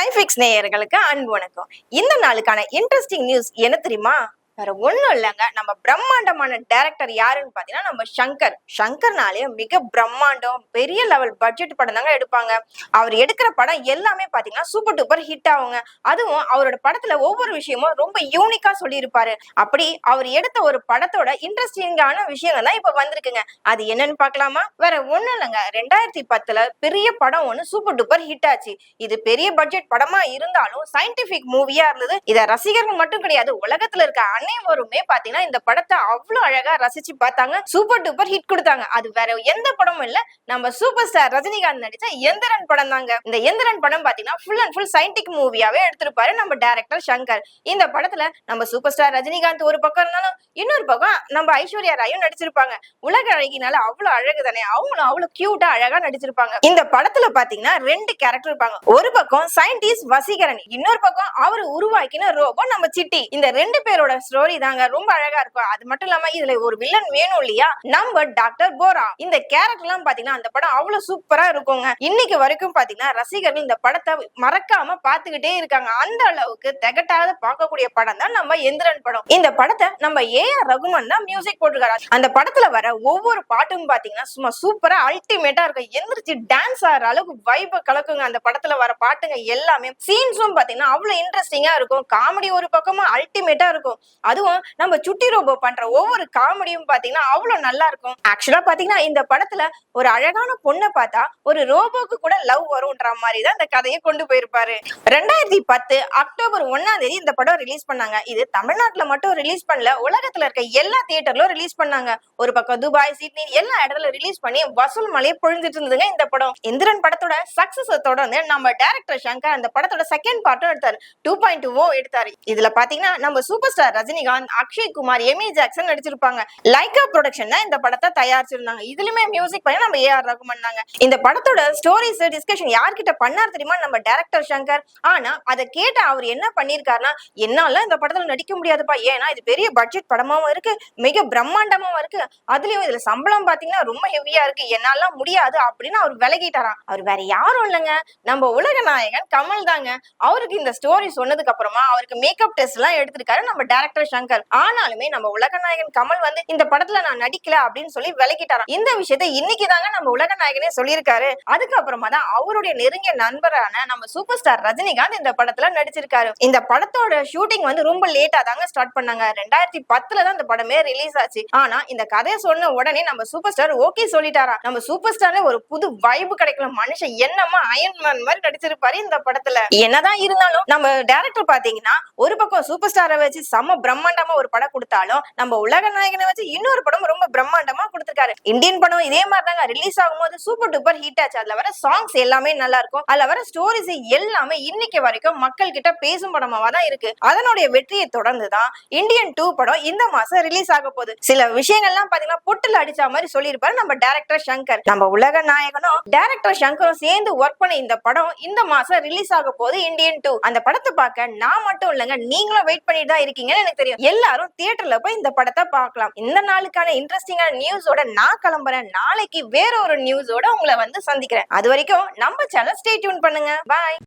ஸ்கைஃபிக்ஸ் நேயர்களுக்கு அன்பு வணக்கம். இந்த நாளுக்கான இன்ட்ரெஸ்டிங் நியூஸ் என்ன தெரியுமா? வேற ஒண்ணும் இல்லைங்க. நம்ம பிரம்மாண்டமான டைரக்டர் யாருன்னு பாத்தீங்கன்னா நம்ம சங்கர். சங்கர்னாலே மிக பிரம்மாண்டம் பெரிய லெவல் பட்ஜெட் படம் தாங்க எடுப்பாங்க. அவர் எடுக்கிற படம் எல்லாமே பாத்தீங்கன்னா சூப்பர் டூப்பர் ஹிட் ஆகுங்க. அதுவும் அவரோட படத்துல ஒவ்வொரு விஷயமும் ரொம்ப யூனிக்கா சொல்லியிருப்பாரு. அப்படி அவர் எடுத்த ஒரு படத்தோட இன்ட்ரெஸ்டிங்கான விஷயங்கள் தான் இப்ப வந்திருக்குங்க. அது என்னன்னு பார்க்கலாமா? வேற ஒண்ணும் இல்லைங்க. ரெண்டாயிரத்தி பத்துல பெரிய படம் ஒண்ணு சூப்பர் டூப்பர் ஹிட் ஆச்சு. இது பெரிய பட்ஜெட் படமா இருந்தாலும் சயின்டிபிக் மூவியா இருந்தது. இத ரசிகர்கள் மட்டும் கிடையாது உலகத்துல இருக்க அனைவருமே பாத்தீங்கன்னா இந்த படத்தை அவ்வளவு அழகா ரசிச்சு பார்த்தாங்க. சூப்பர் டூப்பர் ஹிட் கொடுத்தாங்க. அது வேற எந்த படமும் இல்ல. நம்ம சூப்பர் ஸ்டார் ரஜினிகாந்த் நடிச்ச எந்திரன் படம் தாங்க. இந்த எந்திரன் படம் பாத்தீங்கன்னா ஃபுல் அண்ட் ஃபுல் சயின்டிக் மூவியாவே எடுத்திருப்பாரு நம்ம டைரக்டர் சங்கர். இந்த படத்துல நம்ம சூப்பர் ஸ்டார் ரஜினிகாந்த் ஒரு பக்கம் இருந்தாலும் இன்னொரு பக்கம் நம்ம ஐஸ்வர்யா ராயும் நடிச்சிருப்பாங்க. உலக அழகினால அவ்வளவு அழகு தானே. அவங்களும் அவ்வளவு கியூட்டா அழகா நடிச்சிருப்பாங்க. இந்த படத்துல பாத்தீங்கன்னா ரெண்டு கேரக்டர் இருப்பாங்க. ஒரு பக்கம் சயின்டிஸ்ட் வசீகரன் இன்னொரு பக்கம் அவர் உருவாக்கின ரோபோ நம்ம சிட்டி. இந்த ரெண்டு பேரோட ஸ்டோரி தாங்க ரொம்ப அழகா இருக்கும். அது மட்டும் இல்லாம இதுல ஒரு வில்லன் வேணும் இல்லையா? நம்ம டாக்டர் போரா இந்த கேரக்டர் எல்லாம் பாத்தீங்கன்னா அந்த படம் அவ்வளவு சூப்பரா இருக்குங்க. இன்னைக்கு வரைக்கும் பாத்தீங்கன்னா ரசிகர்கள் இந்த படத்தை மறக்காம பாத்துக்கிட்டே இருக்காங்க. அந்த அளவுக்கு திகட்டாத பார்க்கக்கூடிய படம் தான் நம்ம எந்திரன் படம். இந்த படத்தை நம்ம ஏ ஆர் ரகுமான் தான் மியூசிக் போட்டிருக்காரு. அந்த படத்துல வர ஒவ்வொரு பாட்டும் பாத்தீங்கன்னா சும்மா சூப்பரா அல்டிமேட்டா இருக்கும். எந்திரிச்சு டான்ஸ் ஆடுற அளவுக்கு வைப கலக்குங்க. அந்த படத்துல வர பாட்டுங்க எல்லாமே. சீன்ஸும் பாத்தீங்கன்னா அவ்வளவு இன்ட்ரெஸ்டிங்கா இருக்கும். காமெடி ஒரு பக்கமா அல்டிமேட்டா இருக்கும். அதுவும் நம்ம சுட்டி ரோபோ பண்ற ஒவ்வொரு காமெடியும் பாத்தீங்கன்னா அவ்வளவு நல்லா இருக்கும். ஆக்சுவலா பாத்தீங்கன்னா இந்த படத்துல ஒரு அழகான பொண்ணை பார்த்தா ஒரு ரோபோக்கு கூட லவ் வரும்ன்ற மாதிரி தான் இந்த கதையை கொண்டு போயிருப்பாரு. ரெண்டாயிரத்தி பத்து அக்டோபர் ஒன்னாம் தேதி இந்த படம் ரிலீஸ் பண்ணாங்க. இது தமிழ்நாட்டுல மட்டும் ரிலீஸ் பண்ணல உலகத்துல இருக்க எல்லா தியேட்டர்லயும் ரிலீஸ் பண்ணாங்க. ஒரு பக்கம் துபாய் சிட்னி எல்லா இடத்துல ரிலீஸ் பண்ணி வசூல் மலையை பொழிஞ்சிட்டு இருந்ததுங்க இந்த படம். இந்திரன் படத்தோட சக்சஸ் தொடர்ந்து நம்ம டேரக்டர் சங்கர் அந்த படத்தோட செகண்ட் பார்ட்டும் எடுத்தாரு. டூ பாயிண்ட் டூவும் எடுத்தாரு. இதுல பாத்தீங்கன்னா நம்ம super star Rajinikanth Akshay Kumar Amy Jackson நடிச்சிருப்பாங்க. லைகா ப்ரொடக்ஷன் தான் இந்த படத்தை தயாரிச்சிருந்தாங்க. இதுலயுமே மியூசிக் பண்ணி நம்ம ஏஆர் ரகுமன் தாங்க இந்த படத்தோட ஸ்டோரிஸ் டிஸ்கஷன் யார்கிட்ட பண்ணார் தெரியுமா? நம்ம டேரக்டர் சங்கர். ஆனா அதை கேட்ட அவர் என்ன பண்ணிருக்காருன்னா என்னால இந்த படத்துல நடிக்க முடியாதுப்பா. ஏன்னா இது பெரிய பட்ஜெட் படமாவும் இருக்கு. மிக பிரம்மாண்டமாவும் இருக்கு. அதுலயும் இதுல சம்பளம் பாத்தீங்கன்னா ரொம்ப ஹெவியா இருக்கு. என்னால முடியாது அப்படின்னு அவர் விலகிட்டாராம் அவர் வேற யாரும் இல்லைங்க. நம்ம உலக நாயகன் கமல் தாங்க. அவருக்கு இந்த ஸ்டோரி சொன்னதுக்கு அப்புறமா அவருக்கு மேக்கப் டெஸ்ட் எல்லாம் எடுத்திருக்காரு. நம்ம டைரக்டர் சங்கர். ஆனாலுமே நம்ம உலக நாயகன் கமல் வந்து இந்த படத்துல நான் நடிக்கல அப்படின்னு சொல்லி விலகிட்டாராம். இந்த விஷயத்த இன்னைக்கு தாங்க நம்ம உலக நாயகனே சொல்லியிருக்காரு. அதுக்கப்புறமா தான் அவருடைய நெருங்கிய நண்பரான நம்ம சூப்பர் ஸ்டார் ரஜினிகாந்த் இந்த படத்துல நடிச்சிருக்காரு. இந்த படத்தோட ஷூட்டிங் வந்து ரொம்ப லேட்டா தாங்க ஸ்டார்ட் பண்ணாங்க. ரெண்டாயிரத்தி பத்துல தான் இந்த படமே ரிலீஸ் ஆச்சு. ஆனா இந்த கதையை சொன்ன உடனே நம்ம சூப்பர் ஸ்டார் ஓகே சொல்லிட்டாரா நம்ம சூப்பர் ஸ்டார்ல ஒரு புது வைபு கிடைக்கல. மனுஷன் என்னமா அயன்மேன் மாதிரி நடிச்சிருப்பாரு இந்த படத்துல. என்னதான் இருந்தாலும் நம்ம டேரக்டர் பாத்தீங்கன்னா ஒரு பக்கம் சூப்பர் ஸ்டாரை வச்சு செம்ம பிரம்மாண்டமா ஒரு படம் கொடுத்தாலும் நம்ம உலக நாயகனை வச்சு இன்னொரு படம் ரொம்ப பிரம்மாண்டமா கொடுத்திருக்காரு. இந்தியன் படம் இதே மாதிரி தாங்க ரிலீஸ் ஆகும்போது சூப்பர் டூப்பர் ஹிட் ஆச்சு. அதுல வர சாங்ஸ் எல்லாமே நல்லா இருக்கும் அதுல வர ஸ்டோரிஸ் எல்லாமே இன்னைக்கு வரைக்கும் மக்கள் கிட்ட பேசும் படமாவா தான் இருக்கு. அதனுடைய வெற்றியை தொடர்ந்து தான் இந்தியன் டூ படம் இந்த மாசம் ரிலீஸ் ஆக போகுது. சில விஷயங்கள்லாம் பாத்தீங்கன்னா பொட்டில் அடிச்ச மாதிரி சொல்லியிருப்பாரு நம்ம டேரக்டர் சங்கர். நம்ம உலக நாயகனும் டேரக்டர் சங்கரும் சேர்ந்து ஒர்க் பண்ண இந்த படம் இந்த மாசம் ரிலீஸ் ஆக போகுது இந்தியன் டூ அந்த படத்தை பார்க்க நான் மட்டும் இல்லைங்க நீங்களும் வெயிட் பண்ணிட்டு தான் இருக்கீங்கன்னு எனக்கு தெரியும். எல்லாரும் தியேட்டர்ல போய் இந்த படத்தை பார்க்கலாம். இந்த நாளுக்கான இன்ட்ரெஸ்டிங்கான நியூஸோட நான் கிளம்புறேன். நாளைக்கு வேற ஒரு நியூஸோட உங்களை வந்து சந்திக்கிறேன். அது வரைக்கும் நம்ம சேனல் ஸ்டே டியூன் பண்ணுங்க. பாய்